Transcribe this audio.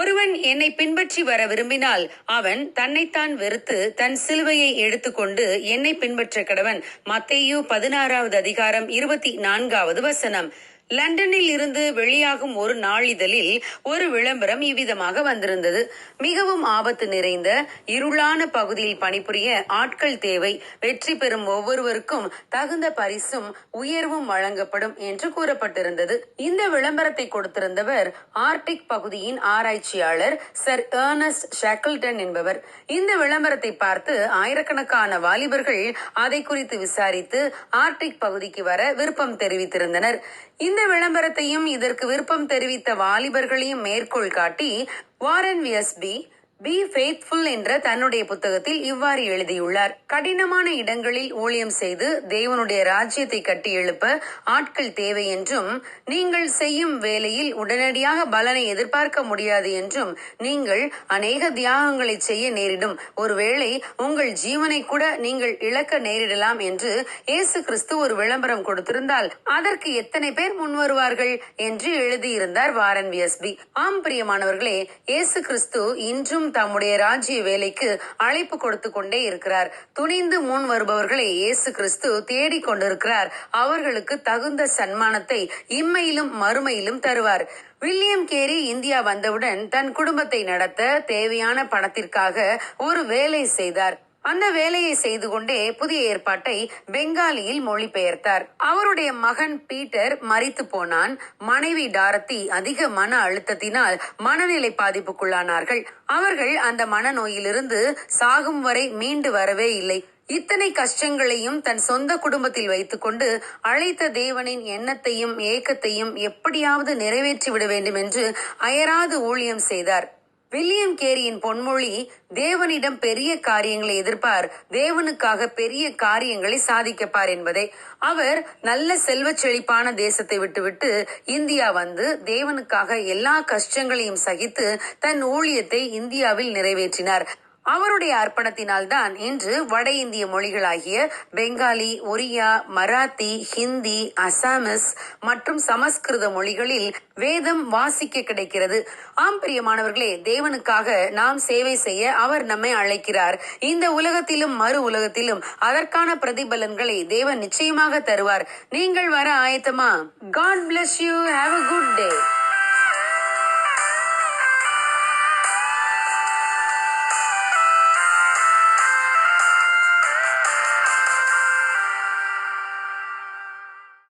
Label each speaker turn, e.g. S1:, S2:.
S1: ஒருவன் என்னை பின்பற்றி வர விரும்பினால் அவன் தன்னைத்தான் வெறுத்து தன் சிலுவையை எடுத்துக்கொண்டு என்னை பின்பற்ற கடவன். மத்தேயு பதினாறாவது அதிகாரம் இருபத்தி நான்காவது வசனம். லண்டனில் இருந்து வெளியாகும் ஒரு நாளிதழில் ஒரு விளம்பரம் இவ்விதமாக வந்திருந்தது. மிகவும் ஆபத்து நிறைந்த இருளான பகுதியில் பணிபுரிய ஆட்கள் தேவை. வெற்றி பெறும் ஒவ்வொருவருக்கும் தகுந்த பரிசும் உயர்வும் வழங்கப்படும் என்று கூறப்பட்டிருந்தது. இந்த விளம்பரத்தை கொடுத்திருந்தவர் ஆர்டிக் பகுதியின் ஆராய்ச்சியாளர் சர் ஏர்னஸ்ட் ஷாக்கிள்டன் என்பவர். இந்த விளம்பரத்தை பார்த்து ஆயிரக்கணக்கான வாலிபர்கள் அதை குறித்து விசாரித்து ஆர்டிக் பகுதிக்கு வர விருப்பம் தெரிவித்திருந்தனர். இந்த விளம்பரத்தையும் இதற்கு விருப்பம் தெரிவித்த வாலிபர்களையும் மேற்கோள் காட்டி வாரன் விஎஸ்பி பி ஃபேத்ஃபுல் என்ற தன்னுடைய புத்தகத்தில் இவ்வாறு எழுதியுள்ளார். கடினமான இடங்களில் ஊழியம் செய்து தேவனுடைய ராஜ்யத்தை கட்டி எழுப்ப ஆட்கள் தேவை என்றும் நீங்கள் செய்யும் வேலையில் உடனடியாக பலனை எதிர்பார்க்க முடியாது என்றும் நீங்கள் அநேக தியாகங்களை செய்ய நேரிடும். ஒருவேளை உங்கள் ஜீவனை கூட நீங்கள் இழக்க நேரிடலாம் என்று இயேசு கிறிஸ்து ஒரு விளம்பரம் கொடுத்திருந்தால் அதற்கு எத்தனை பேர் முன் வருவார்கள் என்று எழுதியிருந்தார் வாரன் வியஸ்பி ஆம் பிரியமானவர்களே இயேசு கிறிஸ்து இன்றும் தம்முடைய ராஜ்ய வேலைக்கு அழைப்பு கொடுத்து கொண்டே இருக்கிறார். துணிந்து முன் வருபவர்களை இயேசு கிறிஸ்து தேடிக் கொண்டிருக்கிறார். அவர்களுக்கு தகுந்த சன்மானத்தை இம்மையிலும் மறுமையிலும் தருவார். வில்லியம் கேரி இந்தியா வந்தவுடன் தன் குடும்பத்தை நடத்த தேவையான பணத்திற்காக ஒரு வேலை செய்தார். அந்த வேலையை செய்து கொண்டே புதிய ஏற்பாட்டை பெங்காலியில் மொழிபெயர்த்தார். அவருடைய மகன் பீட்டர் மறித்து போனான். மனைவி டாரத்தி அதிக மன அழுத்தத்தினால் மனநிலை பாதிப்புக்குள்ளானார்கள். அவர்கள் அந்த மனநோயிலிருந்து சாகும் வரை மீண்டு வரவே இல்லை. இத்தனை கஷ்டங்களையும் தன் சொந்த குடும்பத்தில் வைத்துக்கொண்டு அழைத்த தேவனின் எண்ணத்தையும் ஏக்கத்தையும் எப்படியாவது நிறைவேற்றி விட வேண்டும் என்று அயராது ஊழியம் செய்தார். வில்லியம் கேரியின் பொன்மொழி தேவனிடம் பெரிய காரியங்களை எதிர்ப்பார். தேவனுக்காக பெரிய காரியங்களை சாதிக்கப்பார் என்பதே. அவர் நல்ல செல்வ செழிப்பான தேசத்தை விட்டுவிட்டு இந்தியா வந்து தேவனுக்காக எல்லா கஷ்டங்களையும் சகித்து தன் ஊழியத்தை இந்தியாவில் நிறைவேற்றினார். அவருடைய அர்ப்பணத்தினால் தான் இன்று வட இந்திய மொழிகளாகிய பெங்காலி ஒரியா மராத்தி ஹிந்தி அசாமிஸ் மற்றும் சமஸ்கிருத மொழிகளில் வேதம் வாசிக்க கிடைக்கிறது. ஆம் பிரியமானவர்களே தேவனுக்காக நாம் சேவை செய்ய அவர் நம்மை அழைக்கிறார். இந்த உலகத்திலும் மறு உலகத்திலும் அதற்கான பிரதிபலன்களை தேவன் நிச்சயமாக தருவார். நீங்கள் வர ஆயத்தமா? God bless you have a good day